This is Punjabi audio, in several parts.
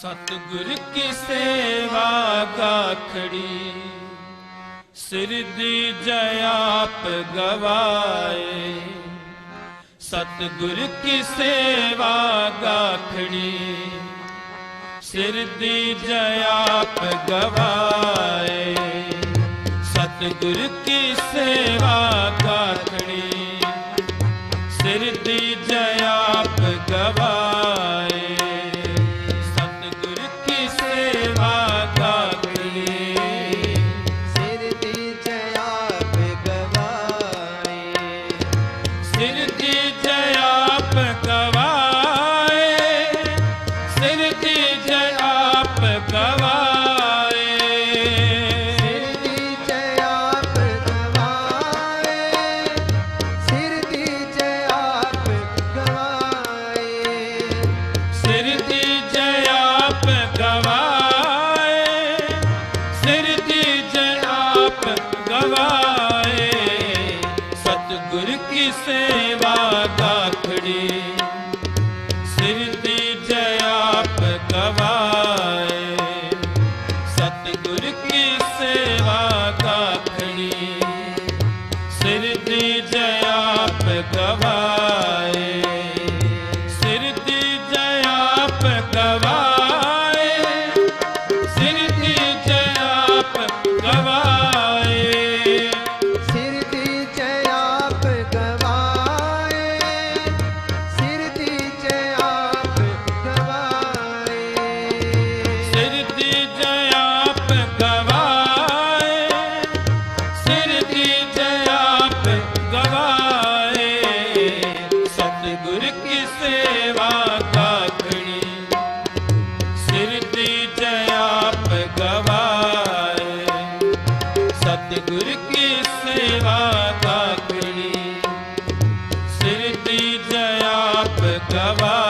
ਸਤਗੁਰ ਕੀ ਸੇਵਾ ਗਾਖੜੀ। ਸਿਰ ਦੀ ਜਯਾਪ ਗਵਾਏ। ਸਤਗੁਰ ਕੀ ਸੇਵਾ ਗਾਖੜੀ। ਸਿਰ ਦੀ ਜਯਾਪ ਗਵਾਏ। ਸਤਗੁਰ ਕੀ ਸੇਵਾ ਗਾਖੜੀ। ਸਿਰ ਦੀ ਜਯਾਪ ਗਵਾਏ। ਗਵਾ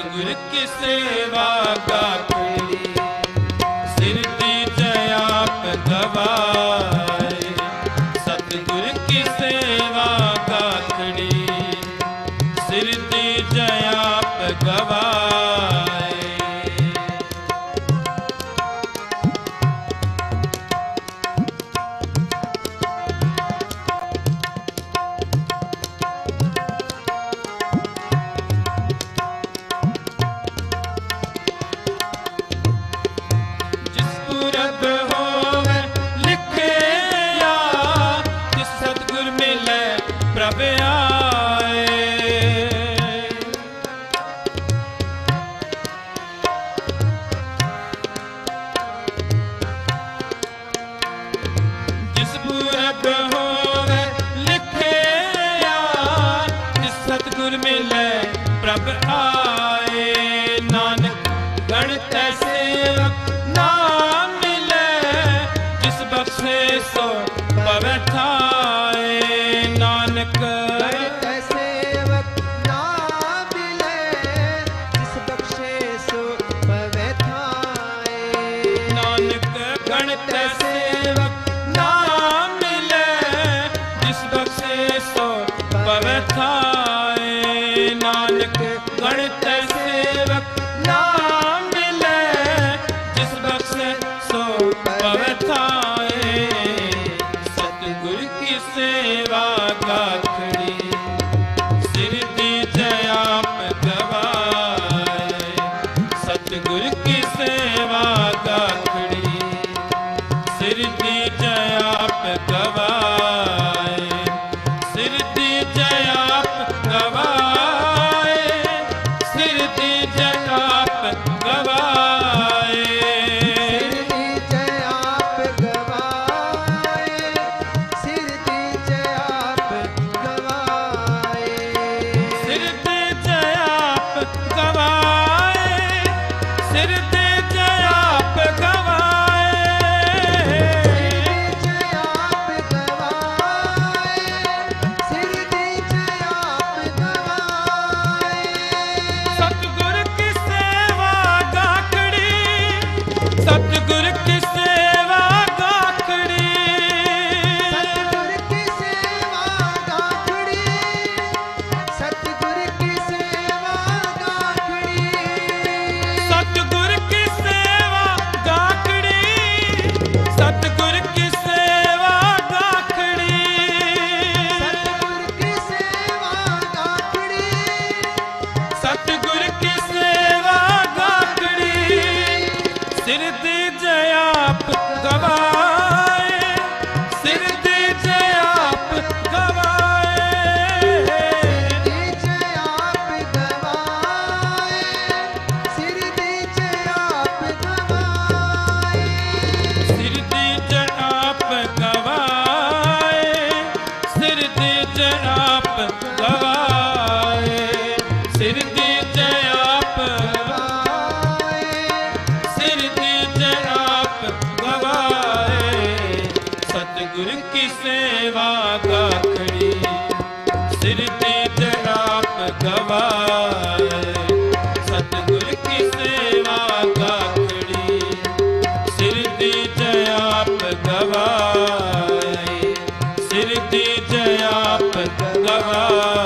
ਸਤਿਗੁਰ ਕੀ ਸੇਵਾ ਗਾਖੜੀ ਸਿਰ ਗੁਰ ਕੀ ਸੇਵਾ ਕਾਖੜੀ ਸਿਰ ਤੇ ਜਨਾਬ ਗਵਾਏ। ਸਤਿਗੁਰ ਕੀ ਸੇਵਾ ਕਾਖੜੀ ਸਿਰ ਤੇ ਜਨਾਬ ਗਵਾਏ। ਸਿਰ ਤੇ ਜਨਾਬ ਗਵਾਏ।